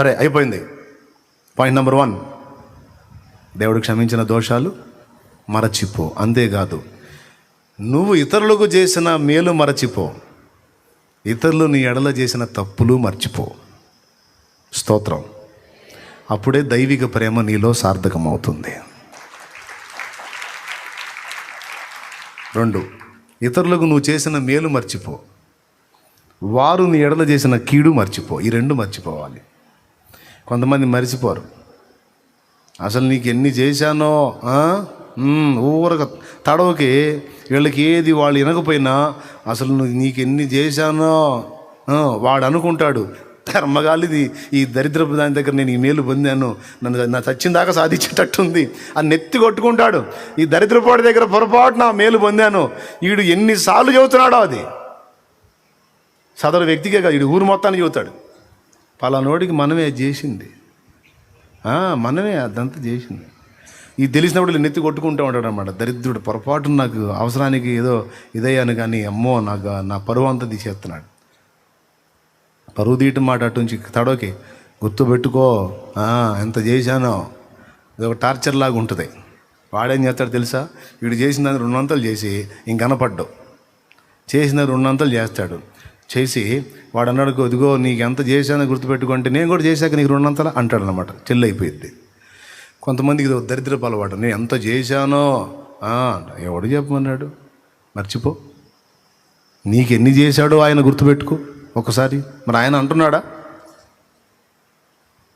సరే అయిపోయింది. Point number one దేవుడు క్షమించిన దోషాలు మరచిపో. అంతేకాదు నువ్వు ఇతరులకు చేసిన మేలు మరచిపో. ఇతరులు నీ ఎడల చేసిన తప్పులు మర్చిపో. స్తోత్రం. అప్పుడే దైవిక ప్రేమ నీలో సార్థకమవుతుంది. రెండు ఇతరులకు నువ్వు చేసిన మేలు మర్చిపో. వారు నీ ఎడల చేసిన కీడు మర్చిపో. ఈ రెండు మర్చిపోవాలి. కొంతమంది మర్చిపోరు. అసలు నీకు ఎన్ని చేశానో ఊరక తడవకి వీళ్ళకి ఏది వాళ్ళు వినకపోయినా అసలు నువ్వు నీకు ఎన్ని చేశానో వాడు అనుకుంటాడు. కర్మగాలిది ఈ దరిద్రపు దాని దగ్గర నేను ఈ మేలు పొందాను. నన్ను నా చచ్చిన దాకా సాధించేటట్టుంది. అని నెత్తి కొట్టుకుంటాడు. ఈ దరిద్రపాటి దగ్గర పొరపాటున మేలు పొందాను. వీడు ఎన్నిసార్లు చెబుతున్నాడో అది. సదరు వ్యక్తికే కాదు వీడు ఊరు మొత్తాన్ని చెబుతాడు. పలానోడికి మనమే అది చేసింది మనమే అదంతా చేసింది. ఈ తెలిసినప్పుడు వీళ్ళు నెత్తి కొట్టుకుంటూ ఉంటాడు అనమాట దరిద్రుడు పొరపాటు నాకు అవసరానికి ఏదో ఇదయ్యాను కానీ అమ్మో నాకు నా పరువు అంతా తీసేస్తున్నాడు. పరువు తీయటం మాట అటు నుంచి తడోకి గుర్తుపెట్టుకో ఎంత చేశానో. ఇది ఒక టార్చర్ లాగా ఉంటుంది. వాడేం చేస్తాడు తెలుసా? వీడు చేసిన దాన్ని రెండొంతలు చేసి ఇంకనపడ్డు చేసిన రెండొంతలు చేస్తాడు. చేసి వాడు అన్నాడు ఇదిగో నీకు ఎంత చేశానో గుర్తుపెట్టుకుంటే నేను కూడా చేశాక నీకు రెండంతలా అంటాడు అనమాట చెల్లి అయిపోయింది కొంతమందికి ఇది ఒక దరిద్రపు అలవాటు. నేను ఎంత చేశానో ఎవడు చెప్పమన్నాడు? మర్చిపో. నీకు ఎన్ని చేశాడో ఆయన గుర్తుపెట్టుకో ఒకసారి. మరి ఆయన అంటున్నాడా?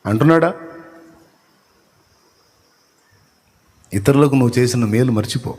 అంటున్నాడా? ఇతరులకు నువ్వు చేసిన మేలు మర్చిపో.